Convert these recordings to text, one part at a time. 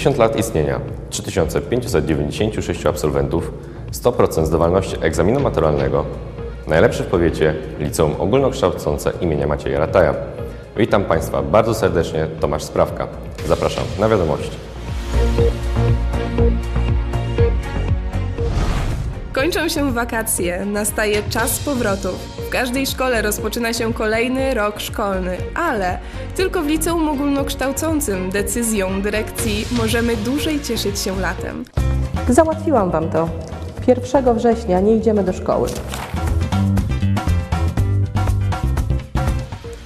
50 lat istnienia, 3596 absolwentów, 100% zdawalności egzaminu maturalnego, najlepszy w powiecie liceum ogólnokształcące imienia Macieja Rataja. Witam Państwa bardzo serdecznie, Tomasz Sprawka. Zapraszam na wiadomości. Kończą się wakacje, nastaje czas powrotów. W każdej szkole rozpoczyna się kolejny rok szkolny, ale tylko w liceum ogólnokształcącym decyzją dyrekcji możemy dłużej cieszyć się latem. Załatwiłam wam to. 1 września nie idziemy do szkoły.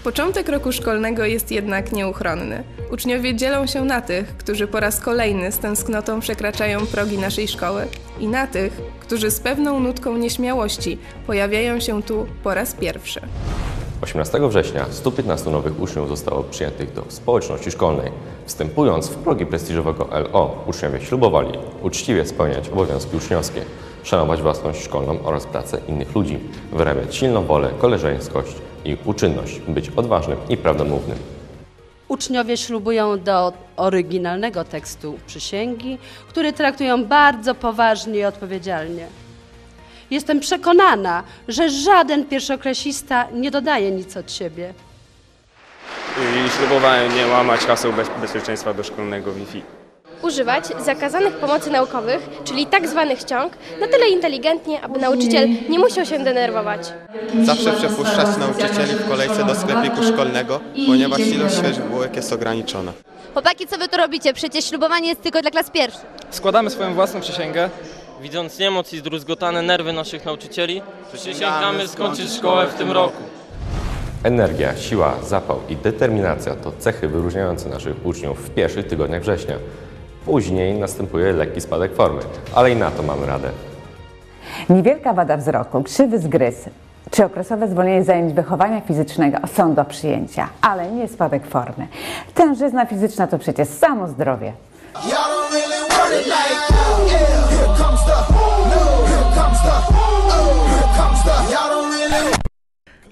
Początek roku szkolnego jest jednak nieuchronny. Uczniowie dzielą się na tych, którzy po raz kolejny z tęsknotą przekraczają progi naszej szkoły i na tych, którzy z pewną nutką nieśmiałości pojawiają się tu po raz pierwszy. 18 września 115 nowych uczniów zostało przyjętych do społeczności szkolnej. Wstępując w progi prestiżowego LO, uczniowie ślubowali uczciwie spełniać obowiązki uczniowskie, szanować własność szkolną oraz pracę innych ludzi, wyrabiać silną wolę, koleżeńskość i uczynność, być odważnym i prawdomównym. Uczniowie ślubują do oryginalnego tekstu przysięgi, który traktują bardzo poważnie i odpowiedzialnie. Jestem przekonana, że żaden pierwszoklasista nie dodaje nic od siebie. I ślubowałem nie łamać haseł bez, bezpieczeństwa doszkolnego Wi-Fi. Używać zakazanych pomocy naukowych, czyli tak zwanych ciąg, na tyle inteligentnie, aby nauczyciel nie musiał się denerwować. Zawsze przepuszczać nauczycieli w kolejce do sklepiku szkolnego, ponieważ ilość świeżych bułek jest ograniczona. Chłopaki, co wy tu robicie? Przecież ślubowanie jest tylko dla klas pierwszych. Składamy swoją własną przysięgę. Widząc niemoc i zdruzgotane nerwy naszych nauczycieli, przysięgamy skończyć szkołę w tym roku. Energia, siła, zapał i determinacja to cechy wyróżniające naszych uczniów w pierwszych tygodniach września. Później następuje lekki spadek formy, ale i na to mamy radę. Niewielka wada wzroku, krzywy zgryz czy okresowe zwolnienie zajęć wychowania fizycznego są do przyjęcia, ale nie spadek formy. Tężyzna fizyczna to przecież samo zdrowie.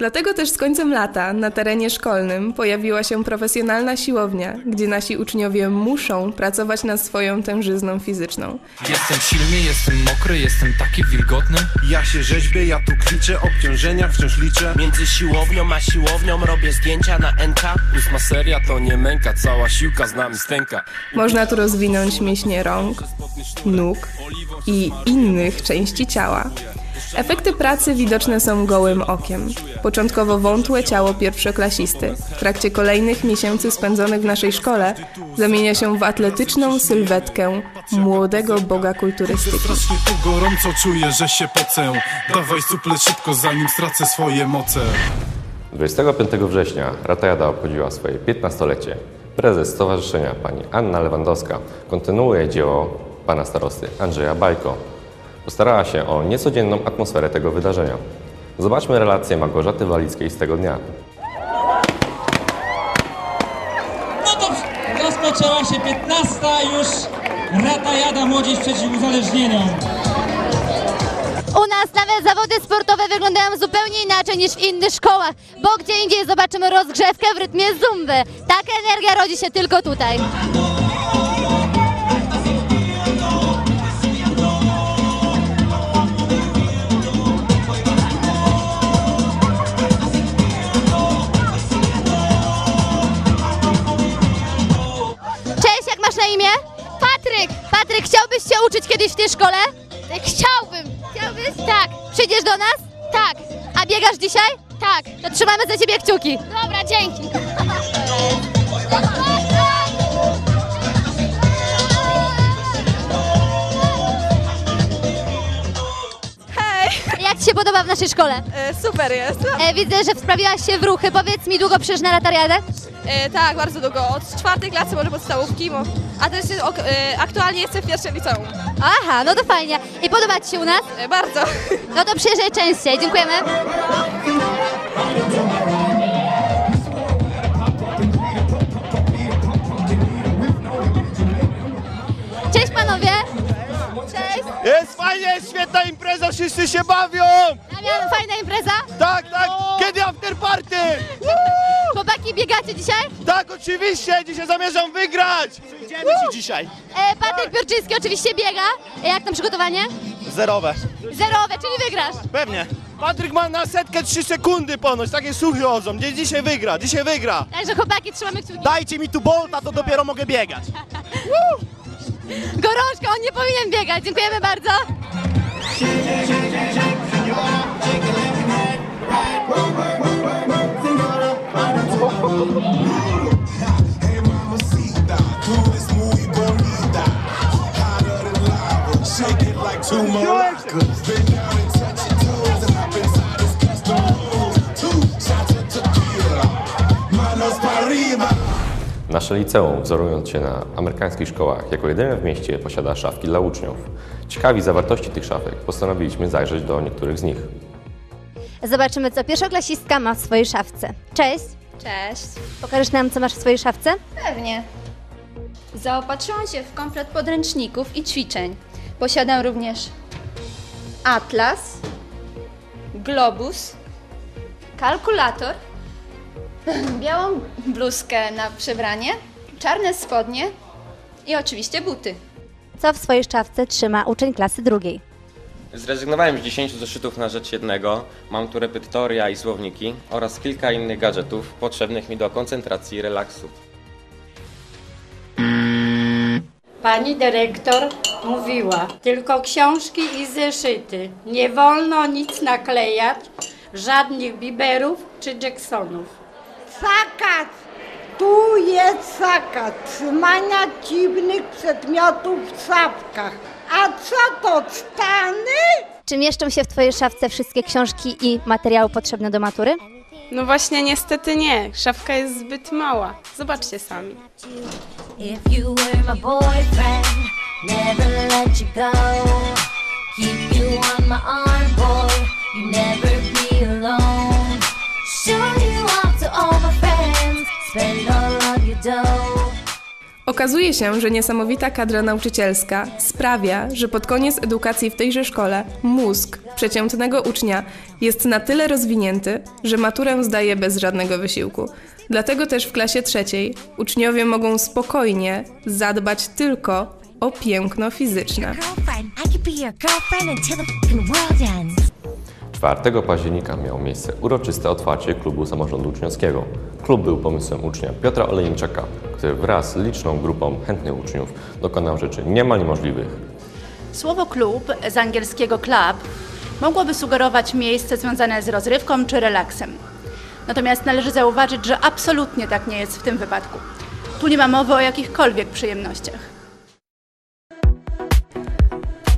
Dlatego też z końcem lata na terenie szkolnym pojawiła się profesjonalna siłownia, gdzie nasi uczniowie muszą pracować nad swoją tężyzną fizyczną. Jestem silny, jestem mokry, jestem taki wilgotny Ja się rzeźbię, ja tu kliczę, obciążenia wciąż liczę Między siłownią a siłownią robię zdjęcia na NK Ósma seria to nie męka, cała siłka z nami stęka Można tu rozwinąć mięśnie rąk, nóg i innych części ciała. Efekty pracy widoczne są gołym okiem. Początkowo wątłe ciało pierwszoklasisty w trakcie kolejnych miesięcy spędzonych w naszej szkole zamienia się w atletyczną sylwetkę młodego boga kulturystyki. Strasznie tu gorąco czuję, że się pocę Dawaj suple szybko, zanim stracę swoje moce 25 września Ratajada obchodziła swoje 15-lecie. Prezes stowarzyszenia pani Anna Lewandowska kontynuuje dzieło pana starosty Andrzeja Bajko. Postarała się o niecodzienną atmosferę tego wydarzenia. Zobaczmy relację Małgorzaty Walickiej z tego dnia. No to rozpoczęła się 15 już Rata Jada Młodzież przeciw uzależnieniom. U nas nawet zawody sportowe wyglądają zupełnie inaczej niż w innych szkołach, bo gdzie indziej zobaczymy rozgrzewkę w rytmie zumby. Taka energia rodzi się tylko tutaj. Chciałbyś się uczyć kiedyś w tej szkole? Chciałbym. Chciałbyś? Tak. Przyjdziesz do nas? Tak. A biegasz dzisiaj? Tak. To trzymamy za ciebie kciuki. Dobra, dzięki. Hej! Jak ci się podoba w naszej szkole? E, super jest. E, widzę, że wprawiłaś się w ruchy. Powiedz mi, długo przyjdziesz na latariadę? E, tak, bardzo długo. Od czwartej klasy może podstawówki, mo- a teraz jest, ok- e, aktualnie jestem w pierwszym liceum. Aha, no to fajnie. I podoba ci się u nas? E, bardzo. No to przyjeżdżaj częściej. Dziękujemy. Cześć panowie! Cześć! Jest fajnie! jest świetna impreza, wszyscy się bawią! Damian, fajna impreza? Tak, tak, kiedy after party? Chłopaki, biegacie dzisiaj? Tak, oczywiście, dzisiaj zamierzam wygrać! Przyjdziemy ci dzisiaj. E, Patryk Piórczyński oczywiście biega. E, Jak tam przygotowanie? Zerowe. Zerowe, czyli wygrasz. Pewnie. Patryk ma na setkę 3 sekundy ponoć, takie słuchy chodzą. Nie, dzisiaj wygra, dzisiaj wygra. Także chłopaki, trzymamy kciuki. Dajcie mi tu bolta, to dopiero mogę biegać. Gorączka, on nie powinien biegać. Dziękujemy bardzo. Two maracas. Bend down and touch your toes. And hop inside this custom. Two shots of tequila. Manos para. Nasze liceum, wzorując się na amerykańskich szkołach, jako jedyne w mieście posiada szafki dla uczniów. Ciekawi zawartości tych szafek, postanowiliśmy zajrzeć do niektórych z nich. Zobaczymy, co pierwszoklasistka ma w swojej szafce. Cześć. Cześć. Pokażesz nam, co masz w swojej szafce? Pewnie. Zaopatrzyłam się w komplet podręczników i ćwiczeń. Posiadam również atlas, globus, kalkulator, białą bluzkę na przebranie, czarne spodnie i oczywiście buty. Co w swojej szafce trzyma uczeń klasy drugiej? Zrezygnowałem z 10 zeszytów na rzecz jednego. Mam tu repetytoria i słowniki oraz kilka innych gadżetów potrzebnych mi do koncentracji i relaksu. Pani dyrektor mówiła, tylko książki i zeszyty. Nie wolno nic naklejać, żadnych biberów czy Jacksonów. Zakaz! Tu jest zakaz trzymania dziwnych przedmiotów w szafkach. A co to, Stany? Czy mieszczą się w twojej szafce wszystkie książki i materiały potrzebne do matury? No właśnie, niestety nie. Szafka jest zbyt mała. Zobaczcie sami. If you were my boyfriend, never let you go. Keep you on my arm, boy, you never be alone. Show you off to all my friends, spend all of your dough. Okazuje się, że niesamowita kadra nauczycielska sprawia, że pod koniec edukacji w tejże szkole mózg przeciętnego ucznia jest na tyle rozwinięty, że maturę zdaje bez żadnego wysiłku. Dlatego też w klasie trzeciej uczniowie mogą spokojnie zadbać tylko o piękno fizyczne. I could be your girlfriend until the fucking world ends. 4 października miało miejsce uroczyste otwarcie klubu samorządu uczniowskiego. Klub był pomysłem ucznia Piotra Olejniczaka, który wraz z liczną grupą chętnych uczniów dokonał rzeczy niemal niemożliwych. Słowo klub z angielskiego club mogłoby sugerować miejsce związane z rozrywką czy relaksem. Natomiast należy zauważyć, że absolutnie tak nie jest w tym wypadku. Tu nie ma mowy o jakichkolwiek przyjemnościach.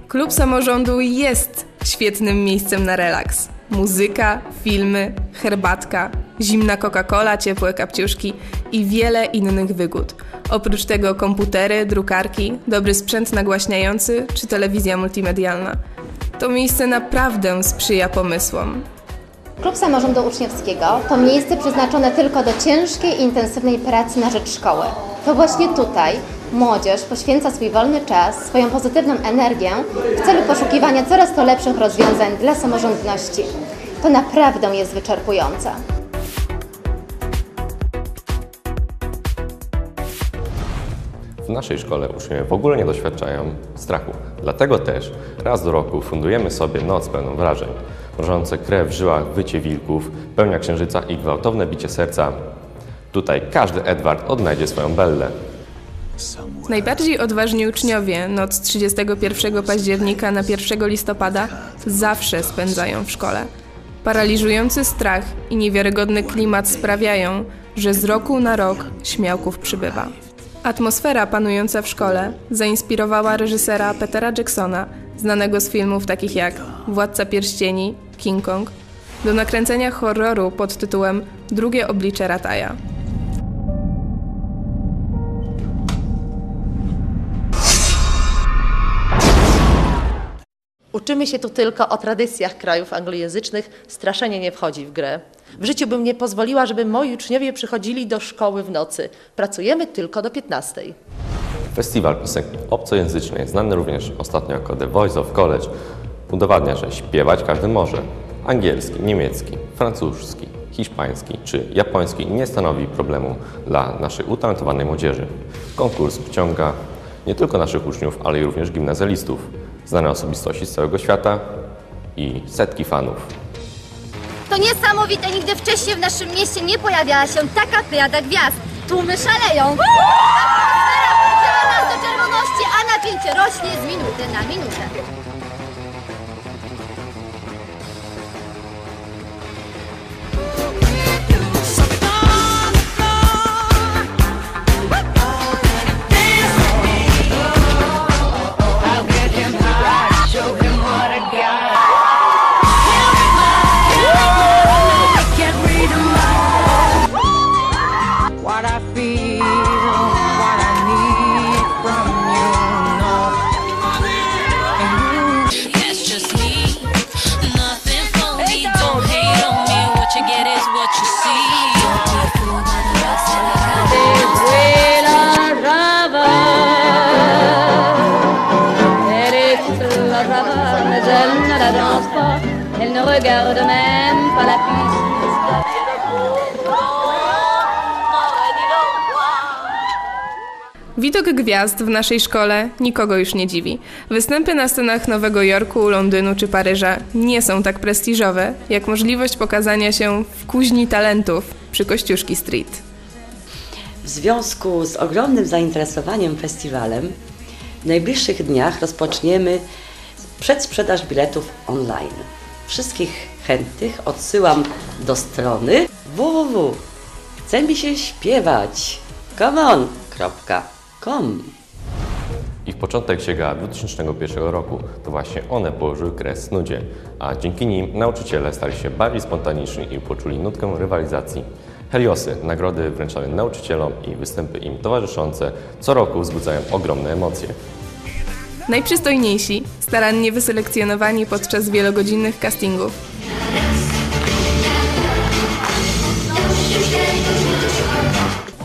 Klub samorządu jest świetnym miejscem na relaks. Muzyka, filmy, herbatka, zimna Coca-Cola, ciepłe kapciuszki i wiele innych wygód. Oprócz tego komputery, drukarki, dobry sprzęt nagłaśniający czy telewizja multimedialna. To miejsce naprawdę sprzyja pomysłom. Klub Samorządu Uczniowskiego to miejsce przeznaczone tylko do ciężkiej i intensywnej pracy na rzecz szkoły. To właśnie tutaj młodzież poświęca swój wolny czas, swoją pozytywną energię w celu poszukiwania coraz to lepszych rozwiązań dla samorządności. To naprawdę jest wyczerpujące. W naszej szkole uczniowie w ogóle nie doświadczają strachu. Dlatego też raz do roku fundujemy sobie noc pełną wrażeń. Mrożące krew w żyłach wycie wilków, pełnia księżyca i gwałtowne bicie serca. Tutaj każdy Edward odnajdzie swoją Bellę. Najbardziej odważni uczniowie noc 31 października na 1 listopada zawsze spędzają w szkole. Paraliżujący strach i niewiarygodny klimat sprawiają, że z roku na rok śmiałków przybywa. Atmosfera panująca w szkole zainspirowała reżysera Petera Jacksona, znanego z filmów takich jak Władca Pierścieni, King Kong, do nakręcenia horroru pod tytułem Drugie oblicze Rataja. Uczymy się tu tylko o tradycjach krajów anglojęzycznych, straszenie nie wchodzi w grę. W życiu bym nie pozwoliła, żeby moi uczniowie przychodzili do szkoły w nocy. Pracujemy tylko do 15. Festiwal piosenki obcojęzycznej, znany również ostatnio jako The Voice of College, Udowadnia, że śpiewać każdy może. Angielski, niemiecki, francuski, hiszpański czy japoński nie stanowi problemu dla naszej utalentowanej młodzieży. Konkurs przyciąga nie tylko naszych uczniów, ale i również gimnazjalistów, znane osobistości z całego świata i setki fanów. To niesamowite, nigdy wcześniej w naszym mieście nie pojawiała się taka plejada gwiazd. Tłumy szaleją. Atmosfera nas do czerwoności, a napięcie rośnie z minuty na minutę. Regarde même pas la piste. Widok gwiazd w naszej szkole nikogo już nie dziwi. Występy na scenach Nowego Jorku, Londynu czy Paryża nie są tak prestiżowe, jak możliwość pokazania się w kuźni talentów przy Kościuszki Street. W związku z ogromnym zainteresowaniem festiwalem, w najbliższych dniach rozpoczniemy przedsprzedaż biletów online. Wszystkich chętnych odsyłam do strony www. Chce mi się śpiewać. comeon.com Ich początek sięga 2001 roku. To właśnie one położyły kres nudzie, a dzięki nim nauczyciele stali się bardziej spontaniczni i poczuli nutkę rywalizacji. Heliosy, nagrody wręczane nauczycielom i występy im towarzyszące co roku wzbudzają ogromne emocje. Najprzystojniejsi, starannie wyselekcjonowani podczas wielogodzinnych castingów.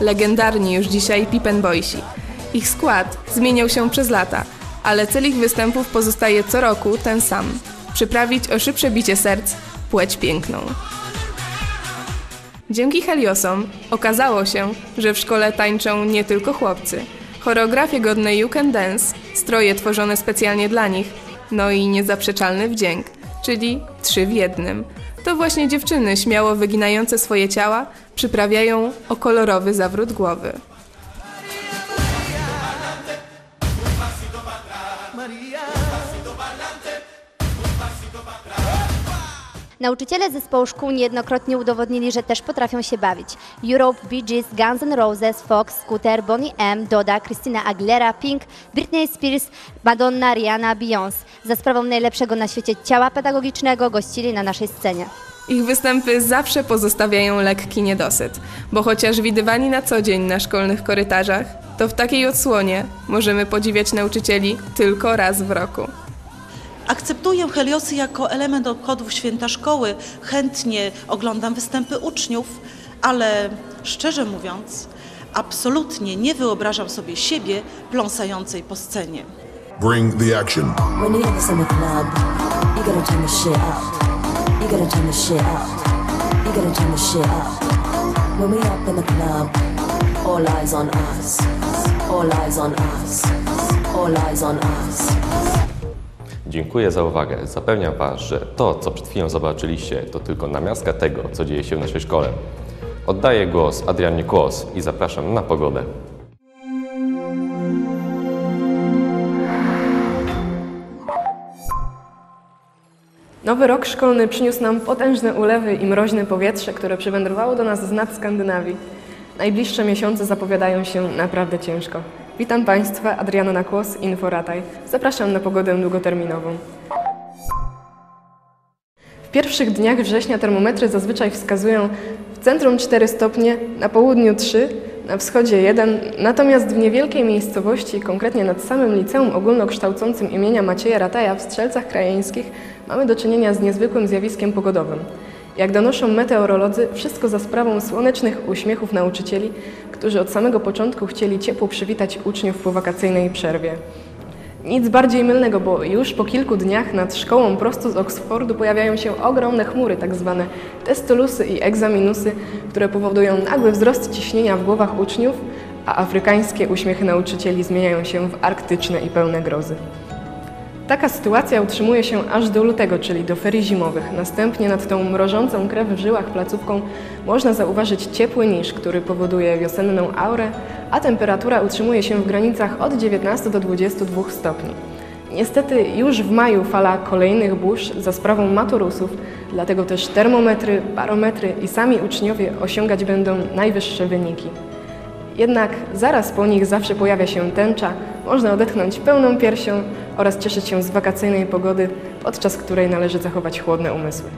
Legendarni już dzisiaj Pippen Boysi. Ich skład zmieniał się przez lata, ale cel ich występów pozostaje co roku ten sam. Przyprawić o szybsze bicie serc płeć piękną. Dzięki Heliosom okazało się, że w szkole tańczą nie tylko chłopcy. Choreografie godne You Can Dance, stroje tworzone specjalnie dla nich, no i niezaprzeczalny wdzięk, czyli trzy w jednym. To właśnie dziewczyny śmiało wyginające swoje ciała przyprawiają o kolorowy zawrót głowy. Nauczyciele zespołu szkół niejednokrotnie udowodnili, że też potrafią się bawić. Europe, Bee Gees, Guns N' Roses, Fox, Scooter, Bonnie M, Doda, Christina Aguilera, Pink, Britney Spears, Madonna, Rihanna, Beyoncé. Za sprawą najlepszego na świecie ciała pedagogicznego gościli na naszej scenie. Ich występy zawsze pozostawiają lekki niedosyt, bo chociaż widywani na co dzień na szkolnych korytarzach, to w takiej odsłonie możemy podziwiać nauczycieli tylko raz w roku. Akceptuję Heliosy jako element obchodów święta szkoły. Chętnie oglądam występy uczniów, ale szczerze mówiąc, absolutnie nie wyobrażam sobie siebie pląsającej po scenie. Bring the action. When others in the club, you gotta turn the shit up. You gotta turn the shit up. You gotta turn the shit up. When we up in the club, all eyes on us. All eyes on us. All eyes on us. Dziękuję za uwagę. Zapewniam Was, że to, co przed chwilą zobaczyliście, to tylko namiastka tego, co dzieje się w naszej szkole. Oddaję głos Adrianie Kłos i zapraszam na pogodę. Nowy rok szkolny przyniósł nam potężne ulewy i mroźne powietrze, które przywędrowało do nas z nad Skandynawii. Najbliższe miesiące zapowiadają się naprawdę ciężko. Witam Państwa, Adriana Nakłos, Inforataj. Zapraszam na pogodę długoterminową. W pierwszych dniach września termometry zazwyczaj wskazują w centrum 4 stopnie, na południu 3, na wschodzie 1, natomiast w niewielkiej miejscowości, konkretnie nad samym liceum ogólnokształcącym imienia Macieja Rataja w Strzelcach Krajeńskich, mamy do czynienia z niezwykłym zjawiskiem pogodowym. Jak donoszą meteorolodzy, wszystko za sprawą słonecznych uśmiechów nauczycieli, którzy od samego początku chcieli ciepło przywitać uczniów po wakacyjnej przerwie. Nic bardziej mylnego, bo już po kilku dniach nad szkołą prosto z Oksfordu pojawiają się ogromne chmury, tak zwane testolusy i egzaminusy, które powodują nagły wzrost ciśnienia w głowach uczniów, a afrykańskie uśmiechy nauczycieli zmieniają się w arktyczne i pełne grozy. Taka sytuacja utrzymuje się aż do lutego, czyli do ferii zimowych. Następnie nad tą mrożącą krew w żyłach placówką można zauważyć ciepły niż, który powoduje wiosenną aurę, a temperatura utrzymuje się w granicach od 19 do 22 stopni. Niestety już w maju fala kolejnych burz za sprawą maturusów, dlatego też termometry, barometry i sami uczniowie osiągać będą najwyższe wyniki. Jednak zaraz po nich zawsze pojawia się tęcza, można odetchnąć pełną piersią oraz cieszyć się z wakacyjnej pogody, podczas której należy zachować chłodne umysły.